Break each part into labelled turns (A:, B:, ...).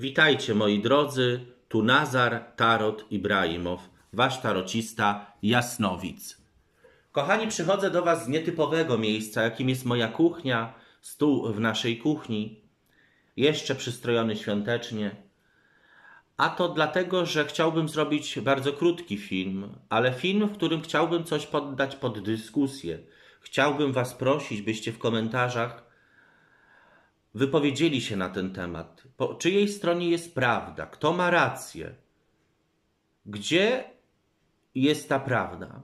A: Witajcie moi drodzy, tu Nazar Tarot Ibrahimow, wasz tarocista Jasnowic. Kochani, przychodzę do was z nietypowego miejsca, jakim jest moja kuchnia, stół w naszej kuchni, jeszcze przystrojony świątecznie. A to dlatego, że chciałbym zrobić bardzo krótki film, ale film, w którym chciałbym coś poddać pod dyskusję. Chciałbym was prosić, byście w komentarzach wypowiedzieli się na ten temat. Po czyjej stronie jest prawda? Kto ma rację? Gdzie jest ta prawda?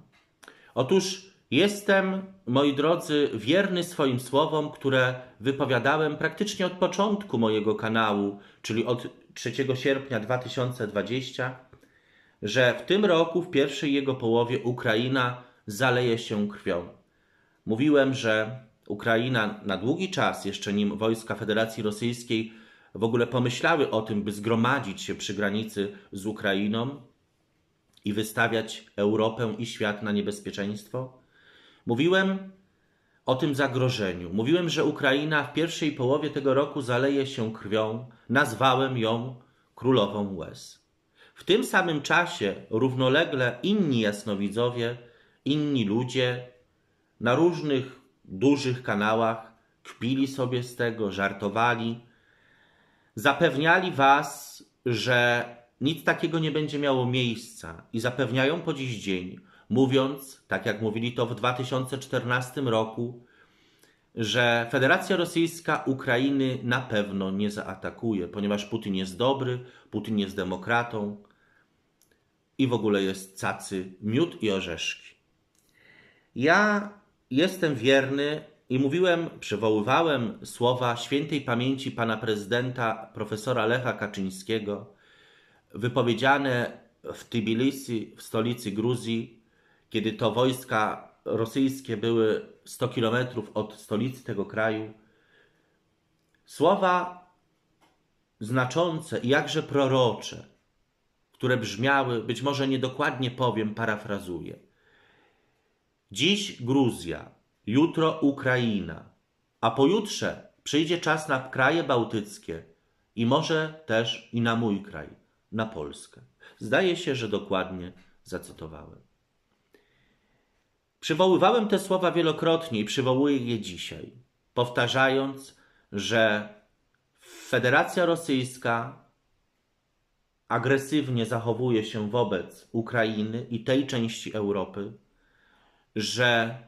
A: Otóż jestem, moi drodzy, wierny swoim słowom, które wypowiadałem praktycznie od początku mojego kanału, czyli od 3 sierpnia 2020, że w tym roku, w pierwszej jego połowie, Ukraina zaleje się krwią. Mówiłem, że Ukraina na długi czas, jeszcze nim wojska Federacji Rosyjskiej w ogóle pomyślały o tym, by zgromadzić się przy granicy z Ukrainą i wystawiać Europę i świat na niebezpieczeństwo. Mówiłem o tym zagrożeniu. Mówiłem, że Ukraina w pierwszej połowie tego roku zaleje się krwią. Nazwałem ją królową łez. W tym samym czasie równolegle inni jasnowidzowie, inni ludzie na różnych dużych kanałach kpili sobie z tego, żartowali, zapewniali was, że nic takiego nie będzie miało miejsca i zapewniają po dziś dzień, mówiąc, tak jak mówili to w 2014 roku, że Federacja Rosyjska Ukrainy na pewno nie zaatakuje, ponieważ Putin jest dobry, Putin jest demokratą i w ogóle jest cacy miód i orzeszki. Ja jestem wierny i mówiłem, przywoływałem słowa świętej pamięci pana prezydenta profesora Lecha Kaczyńskiego, wypowiedziane w Tbilisi, w stolicy Gruzji, kiedy to wojska rosyjskie były 100 kilometrów od stolicy tego kraju. Słowa znaczące i jakże prorocze, które brzmiały, być może niedokładnie powiem, parafrazuję. Dziś Gruzja, jutro Ukraina, a pojutrze przyjdzie czas na kraje bałtyckie i może też i na mój kraj, na Polskę. Zdaje się, że dokładnie zacytowałem. Przywoływałem te słowa wielokrotnie i przywołuję je dzisiaj, powtarzając, że Federacja Rosyjska agresywnie zachowuje się wobec Ukrainy i tej części Europy, że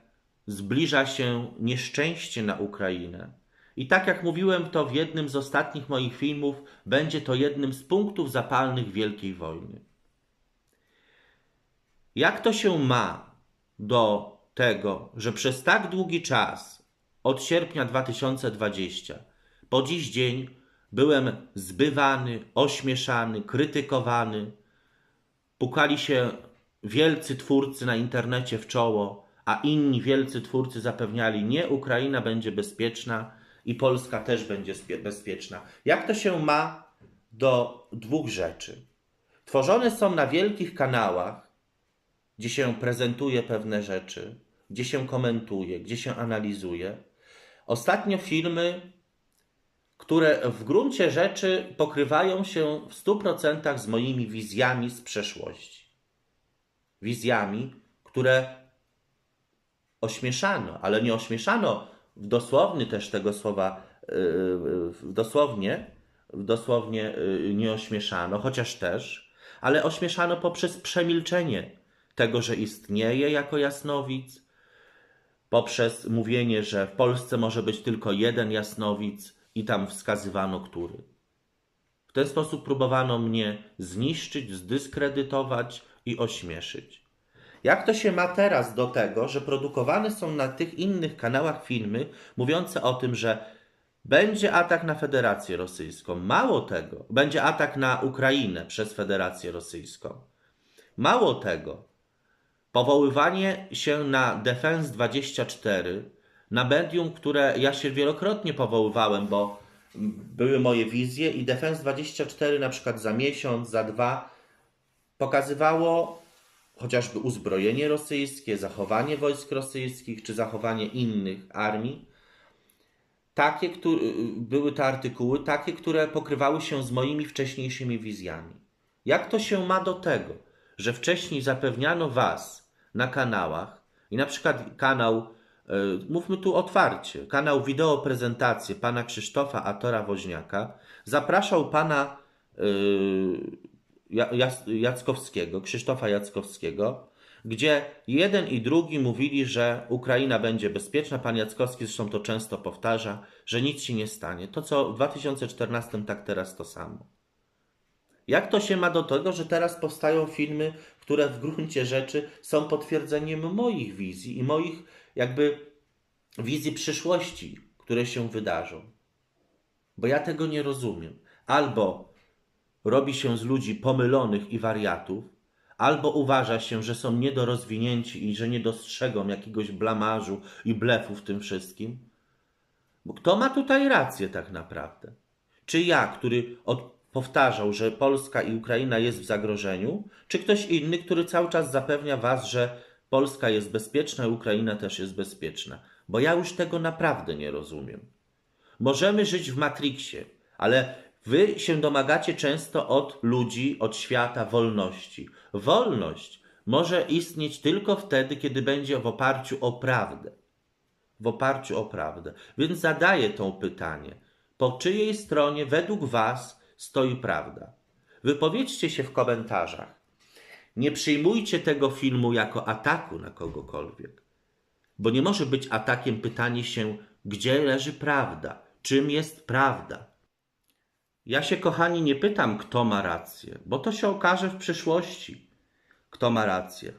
A: zbliża się nieszczęście na Ukrainę. I tak jak mówiłem to w jednym z ostatnich moich filmów, będzie to jednym z punktów zapalnych Wielkiej Wojny. Jak to się ma do tego, że przez tak długi czas, od sierpnia 2020 po dziś dzień, byłem zbywany, ośmieszany, krytykowany, pukali się wielcy twórcy na internecie w czoło, a inni wielcy twórcy zapewniali, nie, Ukraina będzie bezpieczna i Polska też będzie bezpieczna. Jak to się ma do dwóch rzeczy? Tworzone są na wielkich kanałach, gdzie się prezentuje pewne rzeczy, gdzie się komentuje, gdzie się analizuje. Ostatnio filmy, które w gruncie rzeczy pokrywają się w 100% z moimi wizjami z przeszłości wizjami, które ośmieszano, ale nie ośmieszano w dosłowny też tego słowa, yy, dosłownie, dosłownie yy, nie ośmieszano, chociaż też, ale ośmieszano poprzez przemilczenie tego, że istnieje jako jasnowic, poprzez mówienie, że w Polsce może być tylko jeden jasnowic i tam wskazywano który. W ten sposób próbowano mnie zniszczyć, zdyskredytować, i ośmieszyć. Jak to się ma teraz do tego, że produkowane są na tych innych kanałach filmy mówiące o tym, że będzie atak na Federację Rosyjską. Mało tego, będzie atak na Ukrainę przez Federację Rosyjską. Mało tego, powoływanie się na Defense 24, na medium, które ja się wielokrotnie powoływałem, bo były moje wizje i Defense 24 na przykład za miesiąc, za dwa pokazywało chociażby uzbrojenie rosyjskie, zachowanie wojsk rosyjskich czy zachowanie innych armii. takie, które, były te artykuły, takie, które pokrywały się z moimi wcześniejszymi wizjami. Jak to się ma do tego, że wcześniej zapewniano Was na kanałach i na przykład kanał, e, mówmy tu otwarcie, kanał wideo prezentację pana Krzysztofa Atora Woźniaka zapraszał pana Jas- Jackowskiego, Krzysztofa Jackowskiego, gdzie jeden i drugi mówili, że Ukraina będzie bezpieczna. Pan Jackowski zresztą to często powtarza, że nic się nie stanie. To co w 2014, tak teraz to samo. Jak to się ma do tego, że teraz powstają filmy, które w gruncie rzeczy są potwierdzeniem moich wizji i moich jakby wizji przyszłości, które się wydarzą? Bo ja tego nie rozumiem. Albo robi się z ludzi pomylonych i wariatów, albo uważa się, że są niedorozwinięci i że nie dostrzegą jakiegoś blamażu i blefu w tym wszystkim. Bo kto ma tutaj rację tak naprawdę? Czy ja, który od, powtarzał, że Polska i Ukraina jest w zagrożeniu, czy ktoś inny, który cały czas zapewnia was, że Polska jest bezpieczna Ukraina też jest bezpieczna? Bo ja już tego naprawdę nie rozumiem. Możemy żyć w Matrixie, ale wy się domagacie często od ludzi, od świata wolności. Wolność może istnieć tylko wtedy, kiedy będzie w oparciu o prawdę. W oparciu o prawdę. Więc zadaję to pytanie. Po czyjej stronie według was stoi prawda? Wypowiedzcie się w komentarzach. Nie przyjmujcie tego filmu jako ataku na kogokolwiek. Bo nie może być atakiem pytanie się, gdzie leży prawda, czym jest prawda. Ja się, kochani, nie pytam, kto ma rację, bo to się okaże w przyszłości, kto ma rację.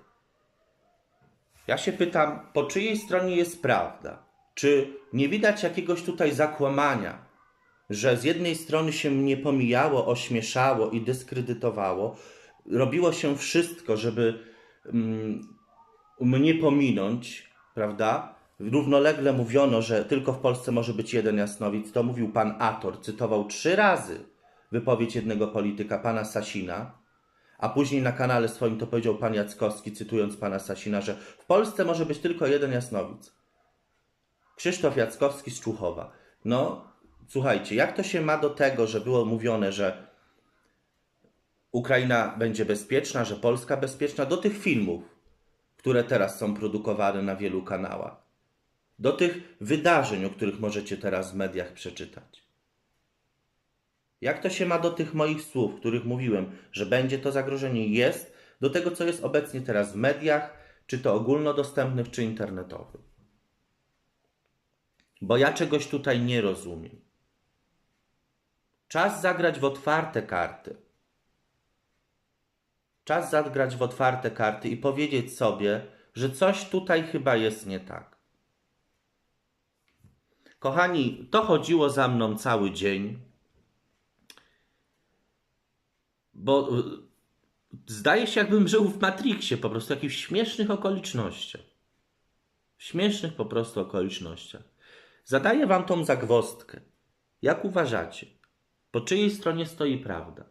A: Ja się pytam, po czyjej stronie jest prawda? Czy nie widać jakiegoś tutaj zakłamania, że z jednej strony się mnie pomijało, ośmieszało i dyskredytowało, robiło się wszystko, żeby mm, mnie pominąć, prawda? Równolegle mówiono, że tylko w Polsce może być jeden jasnowic. To mówił pan Ator, cytował trzy razy wypowiedź jednego polityka, pana Sasina, a później na kanale swoim to powiedział pan Jackowski, cytując pana Sasina, że w Polsce może być tylko jeden jasnowic. Krzysztof Jackowski z Czuchowa. No, słuchajcie, jak to się ma do tego, że było mówione, że Ukraina będzie bezpieczna, że Polska bezpieczna, do tych filmów, które teraz są produkowane na wielu kanałach, do tych wydarzeń, o których możecie teraz w mediach przeczytać. Jak to się ma do tych moich słów, których mówiłem, że będzie to zagrożenie, jest, do tego, co jest obecnie teraz w mediach, czy to ogólnodostępnych, czy internetowych? Bo ja czegoś tutaj nie rozumiem. Czas zagrać w otwarte karty. Czas zagrać w otwarte karty i powiedzieć sobie, że coś tutaj chyba jest nie tak. Kochani, to chodziło za mną cały dzień, bo y, zdaje się, jakbym żył w Matrixie, po prostu w jakichś śmiesznych okolicznościach. W śmiesznych po prostu okolicznościach. Zadaję wam tą zagwozdkę. Jak uważacie? Po czyjej stronie stoi prawda?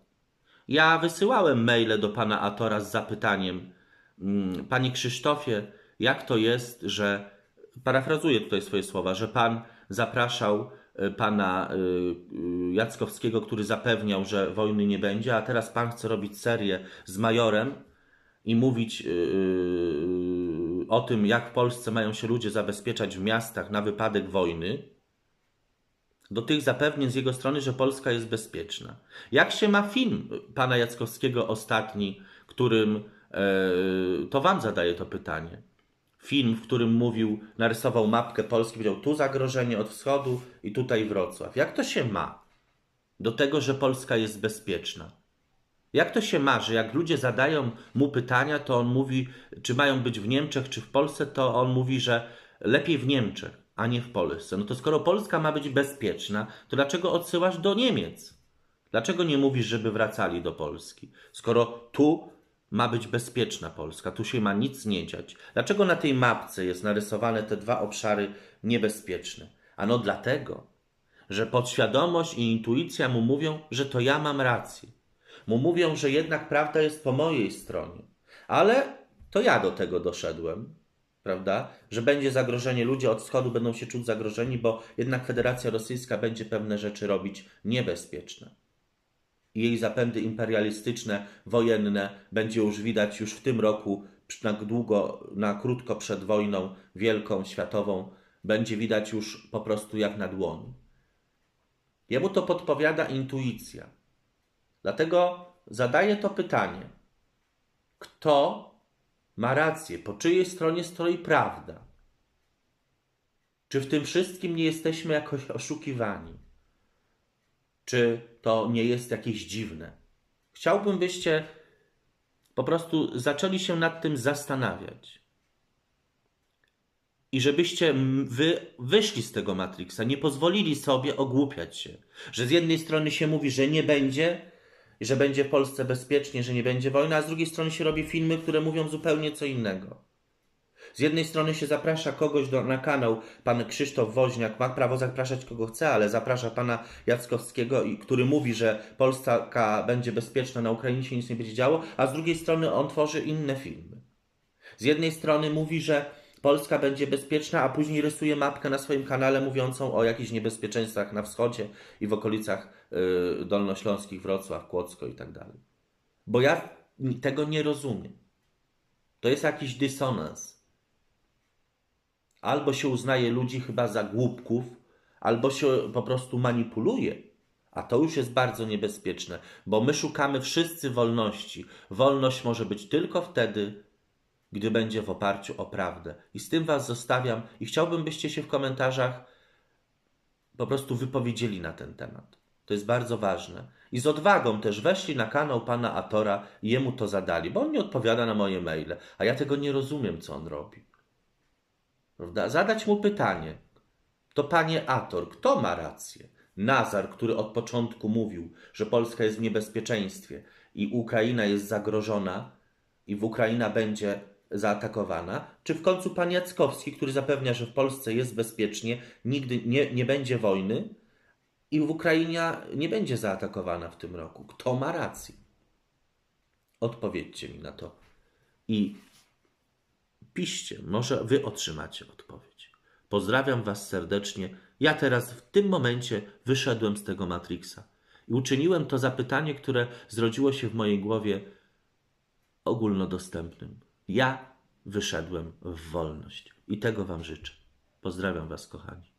A: Ja wysyłałem maile do pana Atora z zapytaniem, mm, panie Krzysztofie, jak to jest, że, parafrazuję tutaj swoje słowa, że pan zapraszał y, pana y, y, Jackowskiego, który zapewniał, że wojny nie będzie, a teraz pan chce robić serię z majorem i mówić o tym, jak w Polsce mają się ludzie zabezpieczać w miastach na wypadek wojny, do tych zapewnień z jego strony, że Polska jest bezpieczna. Jak się ma film pana Jackowskiego ostatni, którym to wam zadaję to pytanie. Film, w którym mówił, narysował mapkę Polski, powiedział tu zagrożenie od wschodu i tutaj Wrocław. Jak to się ma do tego, że Polska jest bezpieczna? Jak to się ma, że jak ludzie zadają mu pytania, to on mówi, czy mają być w Niemczech, czy w Polsce, to on mówi, że lepiej w Niemczech, a nie w Polsce. No to skoro Polska ma być bezpieczna, to dlaczego odsyłasz do Niemiec? Dlaczego nie mówisz, żeby wracali do Polski? Skoro tu ma być bezpieczna Polska, tu się ma nic nie dziać. Dlaczego na tej mapce jest narysowane te dwa obszary niebezpieczne? Ano dlatego, że podświadomość i intuicja mu mówią, że to ja mam rację. Mu mówią, że jednak prawda jest po mojej stronie. Ale to ja do tego doszedłem. prawda? Że będzie zagrożenie, ludzie od wschodu będą się czuć zagrożeni, bo jednak Federacja Rosyjska będzie pewne rzeczy robić niebezpieczne. I jej zapędy imperialistyczne, wojenne będzie już widać już w tym roku, na długo, na krótko przed wojną wielką, światową, będzie widać już po prostu jak na dłoni. Jemu to podpowiada intuicja. Dlatego zadaję to pytanie. Kto ma rację? Po czyjej stronie stoi prawda? Czy w tym wszystkim nie jesteśmy jakoś oszukiwani? Czy to nie jest jakieś dziwne? Chciałbym, byście po prostu zaczęli się nad tym zastanawiać. I żebyście wy wyszli z tego Matrixa, nie pozwolili sobie ogłupiać się. Że z jednej strony się mówi, że nie będzie, że będzie w Polsce bezpiecznie, że nie będzie wojny, a z drugiej strony się robi filmy, które mówią zupełnie co innego. Z jednej strony się zaprasza kogoś do, na kanał, pan Krzysztof Woźniak ma prawo zapraszać kogo chce, ale zaprasza pana Jackowskiego, który mówi, że Polska będzie bezpieczna, na Ukrainie się nic nie będzie działo, a z drugiej strony on tworzy inne filmy. Z jednej strony mówi, że Polska będzie bezpieczna, a później rysuje mapkę na swoim kanale mówiącą o jakichś niebezpieczeństwach na wschodzie i w okolicach y, dolnośląskich, Wrocław, Kłodzko i tak dalej. Bo ja tego nie rozumiem. To jest jakiś dysonans. Albo się uznaje ludzi chyba za głupków, albo się po prostu manipuluje. A to już jest bardzo niebezpieczne, bo my szukamy wszyscy wolności. Wolność może być tylko wtedy, gdy będzie w oparciu o prawdę. I z tym Was zostawiam i chciałbym, byście się w komentarzach po prostu wypowiedzieli na ten temat. To jest bardzo ważne. I z odwagą też weszli na kanał pana Atora i jemu to zadali, bo on nie odpowiada na moje maile, a ja tego nie rozumiem, co on robi. Prawda? Zadać mu pytanie. To panie Ator, kto ma rację? Nazar, który od początku mówił, że Polska jest w niebezpieczeństwie i Ukraina jest zagrożona i w Ukraina będzie zaatakowana, czy w końcu pan Jackowski, który zapewnia, że w Polsce jest bezpiecznie, nigdy nie, nie będzie wojny i w Ukrainie nie będzie zaatakowana w tym roku. Kto ma rację? Odpowiedzcie mi na to. I piszcie, może wy otrzymacie odpowiedź. Pozdrawiam was serdecznie. Ja teraz w tym momencie wyszedłem z tego Matrixa i uczyniłem to zapytanie, które zrodziło się w mojej głowie ogólnodostępnym. Ja wyszedłem w wolność i tego wam życzę. Pozdrawiam was, kochani.